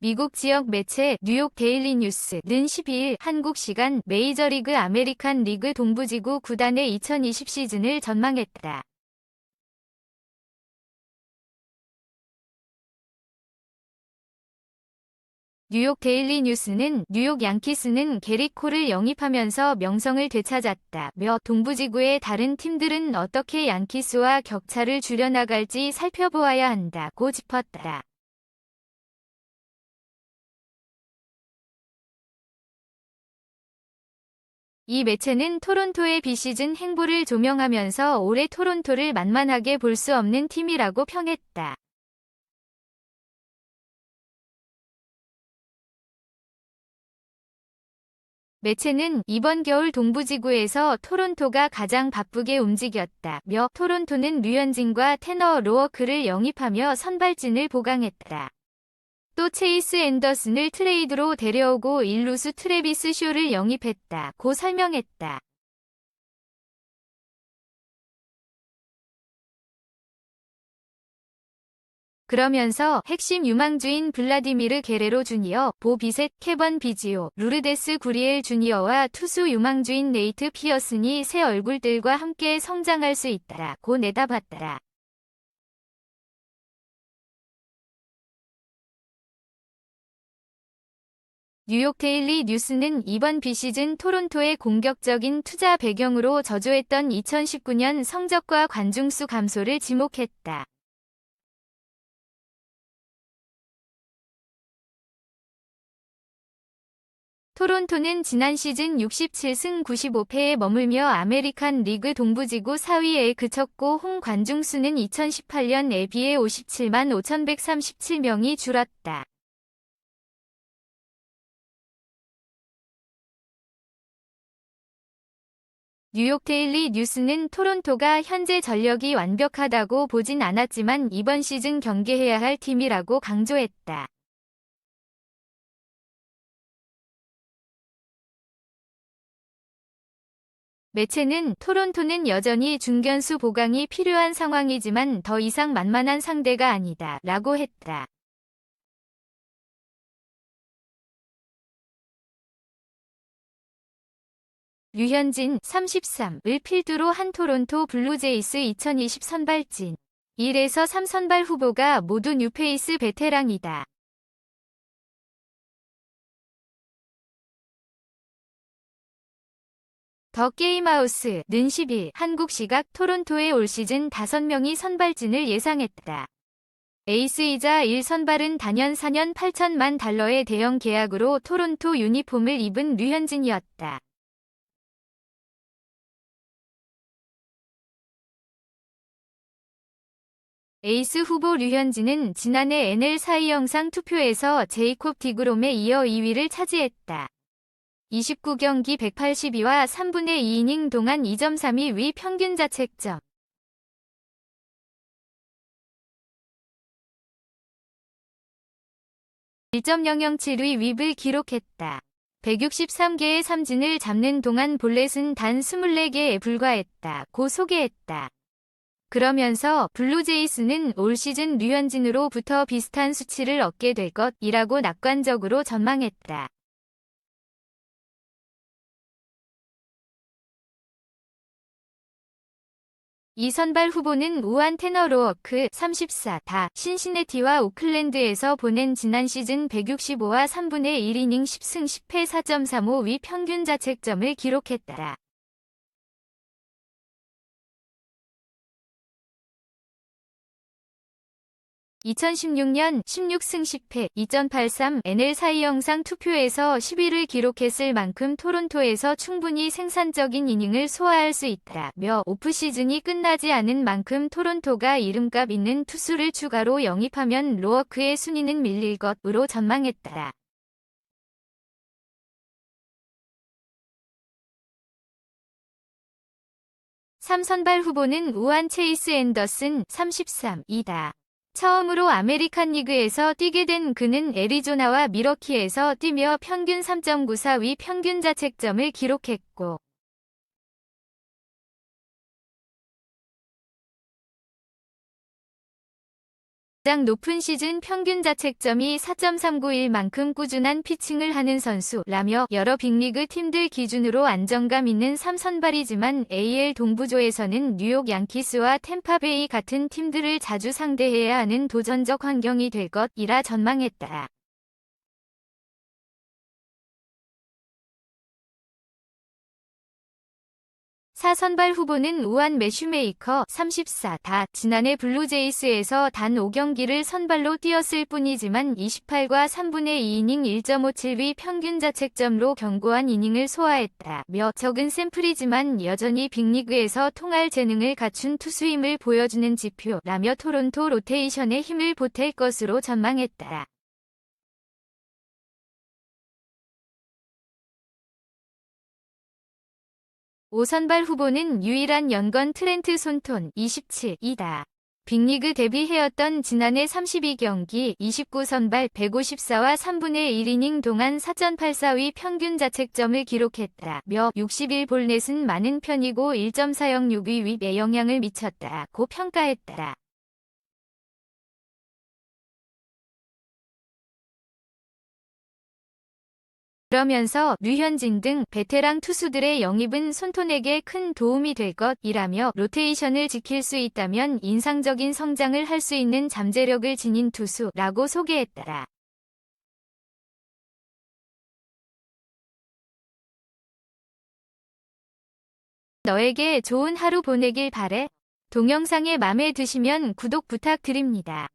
미국 지역 매체 뉴욕 데일리 뉴스는 12일 한국 시간 메이저리그 아메리칸 리그 동부지구 구단의 2020 시즌을 전망했다. 뉴욕 데일리 뉴스는 뉴욕 양키스는 게리 콜을 영입하면서 명성을 되찾았다 며 동부지구의 다른 팀들은 어떻게 양키스와 격차를 줄여나갈지 살펴보아야 한다고 짚었다. 이 매체는 토론토의 비시즌 행보를 조명하면서 올해 토론토를 만만하게 볼 수 없는 팀이라고 평했다. 매체는 이번 겨울 동부지구에서 토론토가 가장 바쁘게 움직였다며 토론토는 류현진과 테너 로어크를 영입하며 선발진을 보강했다. 또 체이스 앤더슨을 트레이드로 데려오고 일루수 트레비스 쇼를 영입했다 고 설명했다. 그러면서 핵심 유망주인 블라디미르 게레로 주니어, 보비셋, 케번 비지오, 루르데스 구리엘 주니어와 투수 유망주인 네이트 피어슨이 새 얼굴들과 함께 성장할 수 있다고 내다봤다. 뉴욕 데일리 뉴스는 이번 비시즌 토론토의 공격적인 투자 배경으로 저조했던 2019년 성적과 관중수 감소를 지목했다. 토론토는 지난 시즌 67승 95패에 머물며 아메리칸 리그 동부지구 4위에 그쳤고 홈 관중수는 2018년에 비해 57만 5137명이 줄었다. 뉴욕 데일리 뉴스는 토론토가 현재 전력이 완벽하다고 보진 않았지만 이번 시즌 경계해야 할 팀이라고 강조했다. 매체는 토론토는 여전히 중견수 보강이 필요한 상황이지만 더 이상 만만한 상대가 아니다 라고 했다. 류현진 33을 필두로 한 토론토 블루제이스 2020 선발진 1에서 3선발 후보가 모두 뉴페이스 베테랑이다. 더 게임하우스는 10일 한국 시각 토론토의 올 시즌 5명이 선발진을 예상했다. 에이스이자 1선발은 단연 4년 8천만 달러의 대형 계약으로 토론토 유니폼을 입은 류현진이었다. 에이스 후보 류현진은 지난해 NL 사이 영상 투표에서 제이콥 디그롬에 이어 2위를 차지했다. 29경기 182와 3분의 2이닝 동안 2.32 위 평균 자책점. (1.007위) 윕을 기록했다. 163개의 삼진을 잡는 동안 볼넷은 단 24개에 불과했다. 고 소개했다. 그러면서 블루제이스는 올 시즌 류현진으로부터 비슷한 수치를 얻게 될 것이라고 낙관적으로 전망했다. 이 선발 후보는 우한 테너 로어크 34다 신시내티와 오클랜드에서 보낸 지난 시즌 165와 3분의 1이닝 10승 10패 4.35위 평균 자책점을 기록했다. 2016년 16승 10패 2083 NL 사이 영상 투표에서 10위를 기록했을 만큼 토론토에서 충분히 생산적인 이닝을 소화할 수 있다며 오프시즌이 끝나지 않은 만큼 토론토가 이름값 있는 투수를 추가로 영입하면 로어크의 순위는 밀릴 것으로 전망했다. 삼선발 후보는 우한 체이스 앤더슨 33이다. 처음으로 아메리칸 리그에서 뛰게 된 그는 애리조나와 미러키에서 뛰며 평균 3.94위 평균 자책점을 기록했고 가장 높은 시즌 평균 자책점이 4.391만큼 꾸준한 피칭을 하는 선수라며 여러 빅리그 팀들 기준으로 안정감 있는 3선발이지만 AL 동부조에서는 뉴욕 양키스와 템파베이 같은 팀들을 자주 상대해야 하는 도전적 환경이 될 것이라 전망했다. 사선발 후보는 우한 매슈메이커 34다. 지난해 블루제이스에서 단 5경기를 선발로 뛰었을 뿐이지만 28과 3분의 2이닝 1.57위 평균 자책점로 견고한 이닝을 소화했다며 적은 샘플이지만 여전히 빅리그에서 통할 재능을 갖춘 투수임을 보여주는 지표라며 토론토 로테이션에 힘을 보탤 것으로 전망했다. 오선발 후보는 유일한 연건 트렌트 손톤 27이다. 빅리그 데뷔 해였던 지난해 32경기 29선발 154와 3분의 1이닝 동안 4.84위 평균 자책점을 기록했다며 61볼넷은 많은 편이고 1.406위 윗에 영향을 미쳤다고 평가했다. 그러면서 류현진 등 베테랑 투수들의 영입은 손톤에게 큰 도움이 될 것이라며 로테이션을 지킬 수 있다면 인상적인 성장을 할 수 있는 잠재력을 지닌 투수라고 소개했다. 너에게 좋은 하루 보내길 바래. 동영상에 맘에 드시면 구독 부탁드립니다.